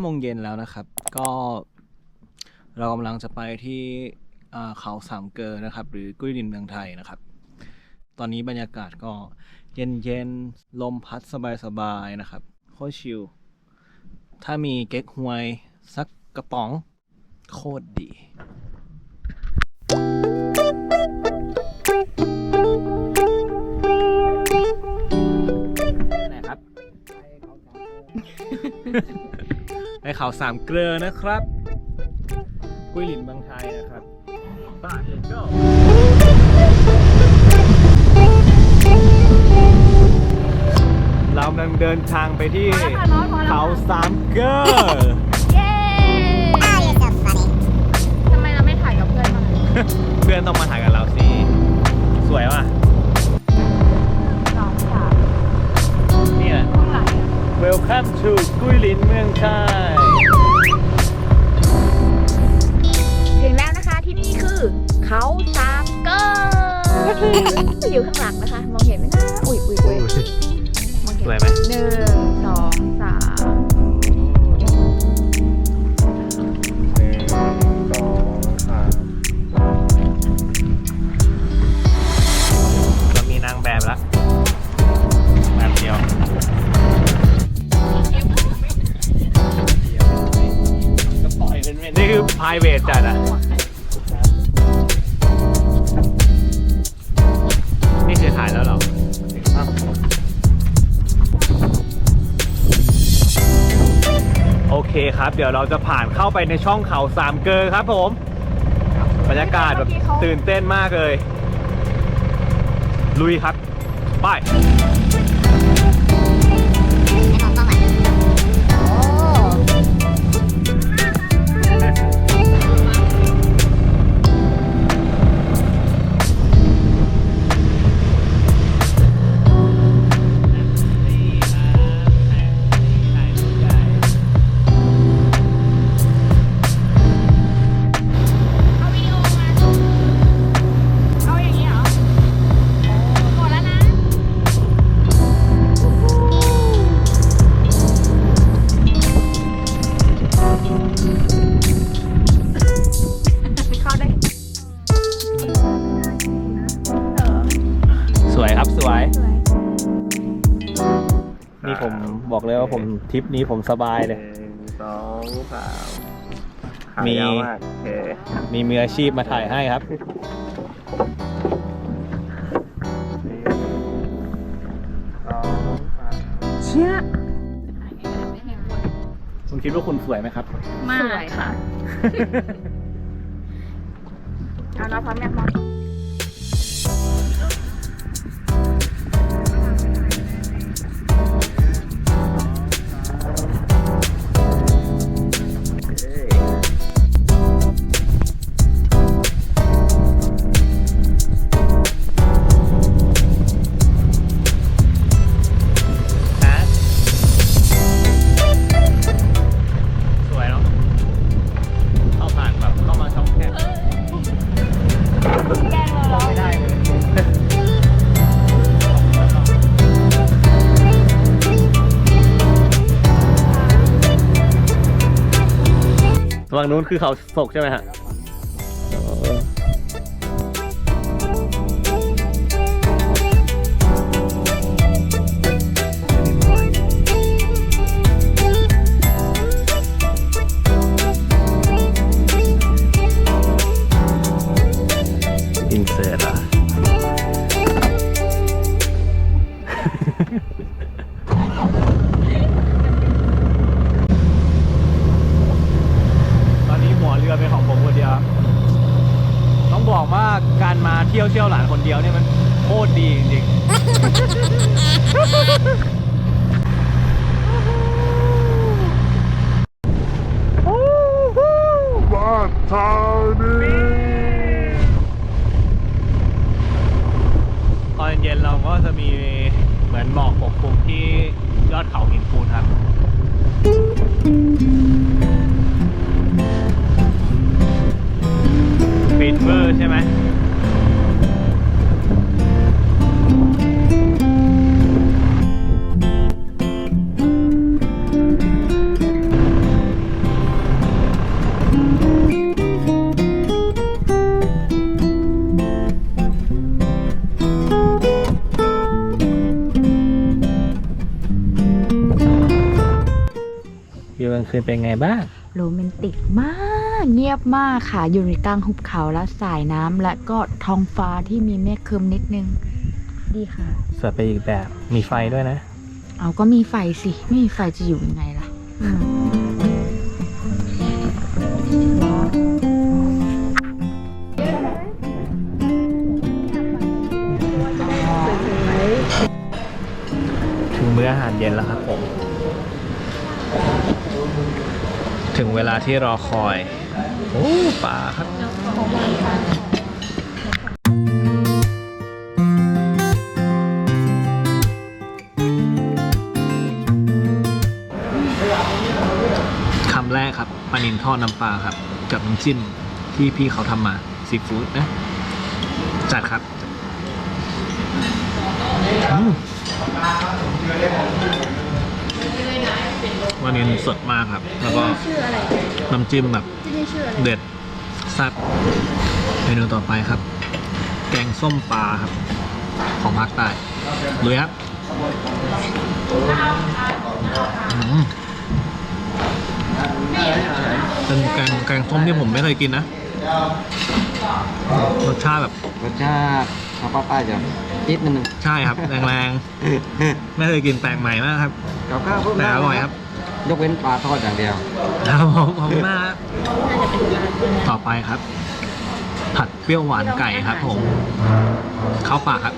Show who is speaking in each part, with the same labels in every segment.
Speaker 1: ห้าโมงเย็นแล้วนะครับ ก็เรากำลังจะไปที่อ่าเขาสามเกอนะครับ หรือกุ้ยลินเมืองไทยนะครับ ตอนนี้บรรยากาศก็เย็นเย็นๆลมพัดสบายๆนะครับโคตรชิลถ้ามีเก๊กฮวยสักกระป๋องโคตรดีไหนครับ ไปเขาสามเกลือนะครับกุ้ยหลินบางไทยนะครับไป้า let's go เรากำลังเดินทางไปที่
Speaker 2: พอแล้วค่ะน้องพอแล้ว
Speaker 1: เขา
Speaker 2: ค่ะ
Speaker 1: สามเกลือ
Speaker 2: เย้ทำไมเราไม่ถ่ายกับเพื่อนบ้างอะ
Speaker 1: เพื่อนต้องมาถ่ายกับเราสิ สวยว่ะ Welcome to กุ้ยหลินเมืองไทย
Speaker 2: ถึงแล้วนะคะที่นี่คือ เขาสามเกออยู่ข้างหลังนะคะ มองเห็นไหมนะ อุ้ยอุ้ยอุ้ยมองเห็น
Speaker 1: สวยไหม
Speaker 2: หนึ่งสองสาม
Speaker 1: คือ private จัดอะ นี่คือถ่ายแล้วเหรอโอเคครับ เดี๋ยวเราจะผ่านเข้าไปในช่องเขาสามเกอครับผม บรรยากาศแบบตื่นเต้นมากเลย ลุยครับ ไป ทริปนี้ผมสบายเลย
Speaker 3: หนึ่งสองสามขา
Speaker 1: มี
Speaker 3: ยาวมากโอเค
Speaker 1: มีมืออาชีพมาถ่ายให้ครับ
Speaker 3: หนึ่งสองสาม
Speaker 2: เชี่ย
Speaker 1: คุณคิดว่าคุณสวยไหมครับ
Speaker 2: มากค่ะ เอาเราพร้อมยังมอง
Speaker 1: ฝั่งนู้นคือเขาศกใช่ไหมฮะ คืนเป็นไงบ้าง
Speaker 2: โรแมนติกมากเงียบมากค่ะ อยู่ในกลางหุบเขาและสายน้ำและก็ท้องฟ้าที่มีเมฆครึมนิดนึง ดีค่ะ
Speaker 1: สวยไปอีกแบบ มีไฟด้วยนะ
Speaker 2: เอาก็มีไฟสิ ไม่มีไฟจะอยู่ยังไงล่ะอืมว้าว
Speaker 1: ถึงมื้ออาหารเย็นแล้วครับผม ถึงเวลาที่รอคอย โอ้ปลาครับ คำแรกครับปลานินทอดน้ำปลาครับ กับน้ำจิ้มที่พี่เขาทำมาซีฟู้ดนะ จัดครับอืม วันนี้สดมากครับ แล้วก็
Speaker 2: ชื่ออะไร
Speaker 1: น้ำจิ้มแบบ
Speaker 2: ที่นี่ชื่ออะไร
Speaker 1: เด็ดแซ่บเมนูต่อไปครับ แกงส้มปลาครับ ของภาคใต้ลุยครับอืมเป็นแกงแกงส้มที่ผมไม่เคยกินนะรสชาติแบบ
Speaker 3: รสชาติข้าวป้าจะนิดนึง
Speaker 1: ใช่ครับ แรงๆ ไม่เคยกินแปลกใหม่มากครับ
Speaker 3: กับข้าวพวก
Speaker 1: แต่
Speaker 3: นั้น
Speaker 1: อร่อยครับ
Speaker 3: ยกเว้นปลาทอดอย่างเดียว
Speaker 1: ครับผมขอบคุณมากครับต่อไปครับ ผัดเปรี้ยวหวานไก่ครับ ผมเข้าปากครับ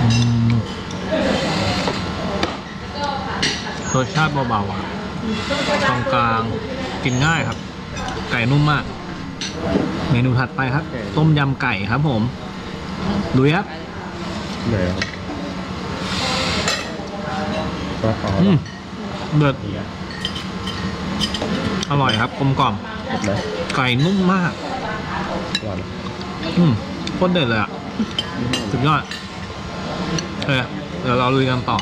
Speaker 1: อืมรสชาติเบาๆอะตรงกลางกินง่ายครับ ไก่นุ่มมาก เมนูถัดไปครับ ต้มยำไก่ครับ ผมลุยครับ
Speaker 3: เหนื่อยปลาขาว
Speaker 1: อืมเดือดอร่อยครับกลมกล่อม
Speaker 3: เผ็ดไหม
Speaker 1: ไก่นุ่มมาก
Speaker 3: หวาน
Speaker 1: อืมโคตรเด็ดเลยอะสุดยอดเออเดี๋ยวเราลุยกันต่อ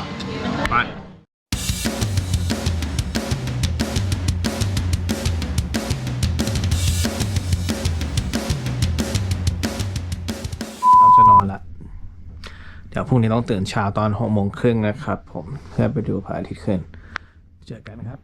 Speaker 1: ดี๋ยวพรุ่งนี้ต้องตื่นเช้าตอนหกโมงครึ่งนะครับ ผมเพื่อไปดูพระอาทิตย์ขึ้น เจอกันครับ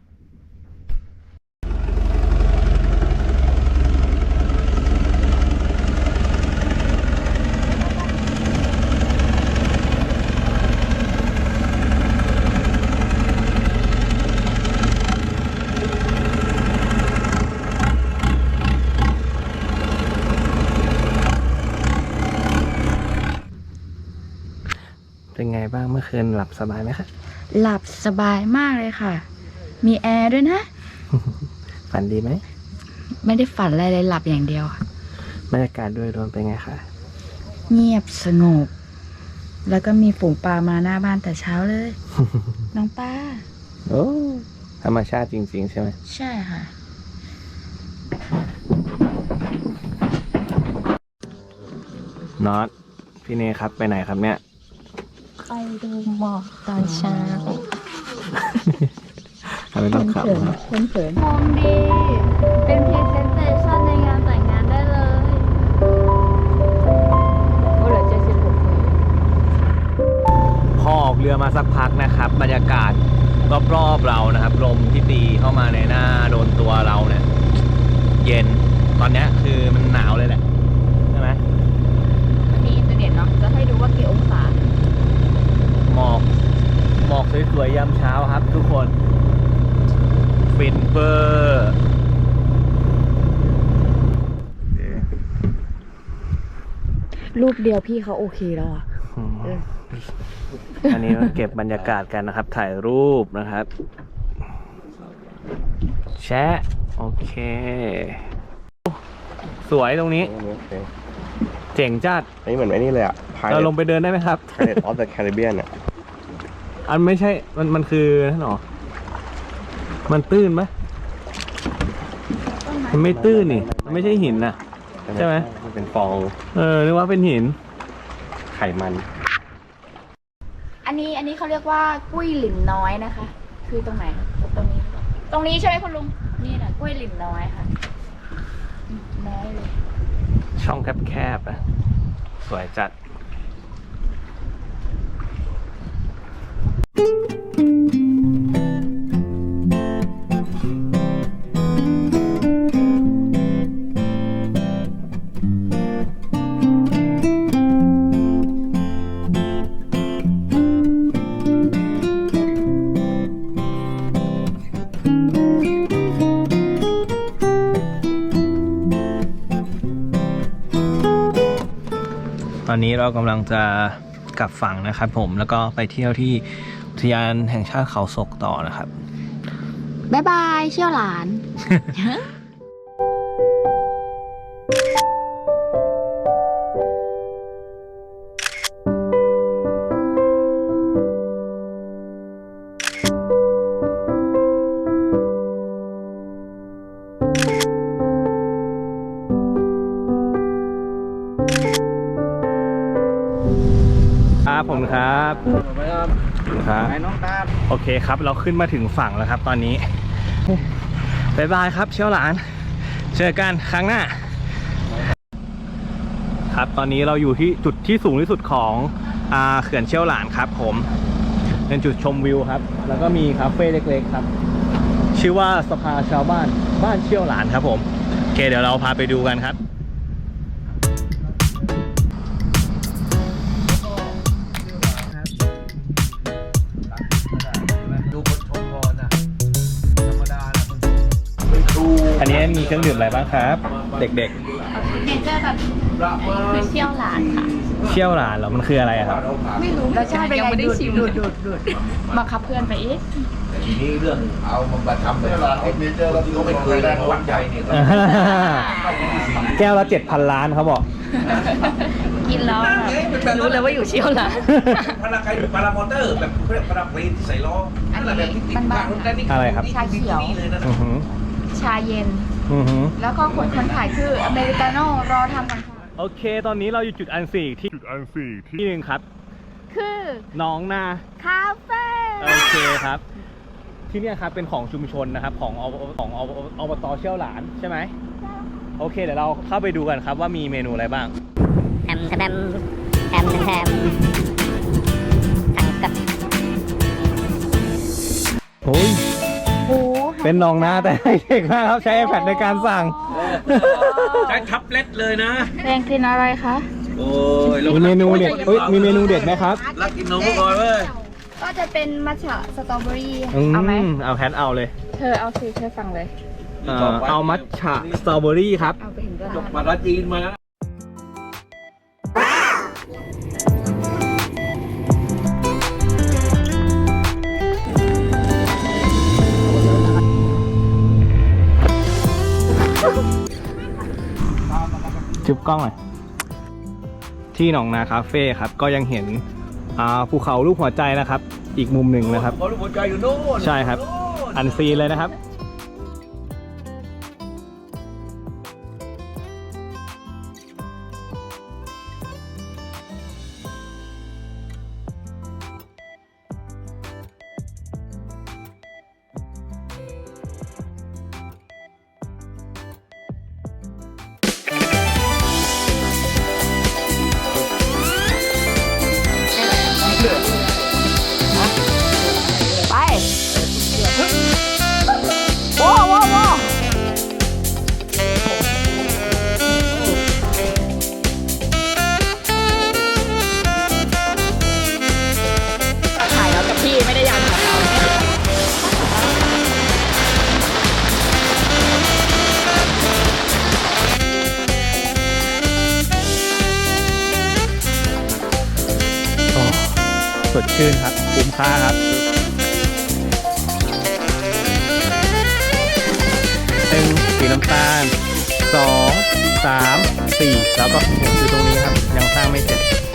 Speaker 1: เป็นไงบ้างเมื่อ คืนหลับสบายไหมครับ
Speaker 2: หลับสบายมากเลยค่ะ มีแอร์ด้วยนะ
Speaker 1: ฝันดีไหม
Speaker 2: ไม่ได้ฝันอะไรเลยหลับอย่างเดียวค่ะ
Speaker 1: บรรยากาศโดยรวมเป็นไงคะ
Speaker 2: เงียบสงบ แล้วก็มีฝูงปลามาหน้าบ้านแต่เช้าเลย น้องป้า
Speaker 1: โอ้ธรรมชาติจริงๆใช่ไหม
Speaker 2: ใช่ค่ะ
Speaker 1: น็อต พี่เนครับ ไปไหนครับเนี่ย
Speaker 2: ไปดูหมอกตอนเช้า
Speaker 1: ทำไมต้องขับครับ
Speaker 2: เขินเขิน
Speaker 4: มองดี เป็นพรีเซนเตชันในงานแต่งงานได้เลย
Speaker 2: โอ้เหลือเจ็ดสิบหกคน
Speaker 1: พอออกเรือมาสักพักนะครับ บรรยากาศรอบๆเรานะครับ ลมที่ตีเข้ามาในหน้าโดนตัวเราเนี่ย เย็น ตอนเนี้ยคือมันหนาวเลยแหละ ใช่ไหม
Speaker 2: มันมีอินเทอร์เน็ตเนาะ จะให้ดูว่ากี่องศา
Speaker 1: หมอก หมอกสวยๆยามเช้าครับทุกคนฟินเบอร์
Speaker 2: รูปเดียวพี่เขาโอเคแล้วอะ
Speaker 1: อันนี้มาเก็บบรรยากาศกันนะครับ ถ่ายรูปนะครับ แชะ โอเค สวยตรงนี้ เจ๋งจัด
Speaker 3: อันนี้เหมือนไอ้นี่เลยอะ
Speaker 1: เราลงไปเดินได้ไหมครับ
Speaker 3: Pirate of the Caribbean อะ
Speaker 1: อันไม่ใช่ มันมันคือนั่นหรอ มันตื้นไหมมันไม่ตื้นนี่ มันไม่ใช่หินนะ ใช่ไหม
Speaker 3: มันเป็นฟอง
Speaker 1: เออ นึกว่าเป็นหิน
Speaker 3: ไขมัน
Speaker 2: อันนี้อันนี้เขาเรียกว่ากุ้ยหลินน้อยนะคะ คือตรงไหน ตรงนี้หรือเปล่าตรงนี้ใช่ไหมคุณลุง นี่นะกุ้ยหลินน้อยค่ะอืมน้อยเลย
Speaker 1: ช่องแคบๆอะสวยจัด ตอนนี้เรากำลังจะกลับฝั่งนะครับผมแล้วก็ไปเที่ยวที่ ทยานแห่งชาติเขาศกต่อนะครับ
Speaker 2: บ๊ายบาย เชี่ยวหลาน
Speaker 1: ครับผมครับ ครับ
Speaker 3: น้องตา
Speaker 1: โอเคครับ เราขึ้นมาถึงฝั่งแล้วครับ ตอนนี้บายบายครับเชี่ยวหลาน เจอกันครั้งหน้า ครับตอนนี้เราอยู่ที่จุดที่สูงที่สุดของอาเขื่อนเชี่ยวหลานครับ ผม เป็นจุดชมวิวครับ แล้วก็มีคาเฟ่เล็กๆครับ ชื่อว่าสภาชาวบ้านบ้านเชี่ยวหลานครับผมโอเคเดี๋ยวเราพาไปดูกันครับ
Speaker 3: มีเครื่
Speaker 1: องดื่มอะไรบ้างครับ เด็ก
Speaker 2: เนเจอร์แบบคือเชี่ยวหลานค่ะ
Speaker 1: ๆ เชี่ยวหลานเหรอมันคืออะไรอะครับ
Speaker 2: ไม่รู้รสชาติเป็นไงดูดดูดดูดดูดบังคับเพื่อนไปอีก
Speaker 3: ทีนี้เรื่องเอามาทำเป็นเทคนิคเราที่ไม่เคยได้วัดใจเนี่ย
Speaker 1: แก้วละเจ็ดพันล้านเขาบอก
Speaker 2: กินแล้วแบบรู้เลยว่าอยู่เชี่ยวหลาน
Speaker 5: พาราไกด์พารามอเตอร์แบบเขาเรียกพาราเพลนที่ใส่ล้อ
Speaker 2: อันนี้
Speaker 5: แบบที่ติด
Speaker 2: บ้านๆ
Speaker 5: รถด้นี่
Speaker 1: อะไรครับ
Speaker 2: ชาเขียว
Speaker 5: นี่เลยนะ
Speaker 1: อือหือ
Speaker 2: ชาเย็น
Speaker 1: อือหือ
Speaker 2: แล้วก็คนคนขายคืออเมริกาโน่รอทำกันค่ะ
Speaker 1: โอเค ตอนนี้เราอยู่จุดอันสี่ที่จุดอันสี่ที่หนึ่งครับ
Speaker 2: คือ
Speaker 1: หน้องนา
Speaker 2: คาเฟ่
Speaker 1: โอเคครับ ที่เนี่ยครับเป็นของชุมชนนะครับ ของอบของอบอบตเชี่ยวหลานใช่ไหมโอเค เดี๋ยวเราเข้าไปดูกันครับว่ามีเมนูอะไรบ้าง
Speaker 6: แฮมแฮมแฮมแฮมทั้งกับ
Speaker 1: โอ้ย
Speaker 2: โอ้
Speaker 1: เป็นหน้องนาแต่ไฮเทคมากครับใช้ iPad ในการสั่ง
Speaker 5: ใช้ทับเล็ตเลยนะ
Speaker 2: แรงกินอะไรคะ
Speaker 5: โอ้ย
Speaker 1: มีเมนูเด็ดเอ้ยมีเมนูเด็ดไหมครับ
Speaker 5: รักกินนมก่อนเว้ย
Speaker 2: ก็จะเป็นมัทฉะสตรอเบอรี่
Speaker 1: อืม
Speaker 2: เอาไหม
Speaker 1: เอาแพทเอาเลย
Speaker 2: เธอเอาสิเธอสั่งเลย
Speaker 1: เอ่อเอามัทฉะสตรอเบอรี่ครับ
Speaker 2: เอาไปถึงร้าน
Speaker 5: จบมาราจีนมา
Speaker 1: จุบกล้องหน่อยที่หนองนาคาเฟ่ครับ ก็ยังเห็นภูเขาลูกหัวใจนะครับ อีกมุมหนึ่งนะครับ
Speaker 5: เขาลูกหัวใจอยู่โน่น
Speaker 1: ใช่ครับ อันซีนเลยนะครับ ดชื่นครับ คุ้มค่าครับหนึ่งสีน้ำตาลสองสามสี่แล้วก็หกอยู่ตรงนี้ครับ ยังสร้างไม่เสร็จ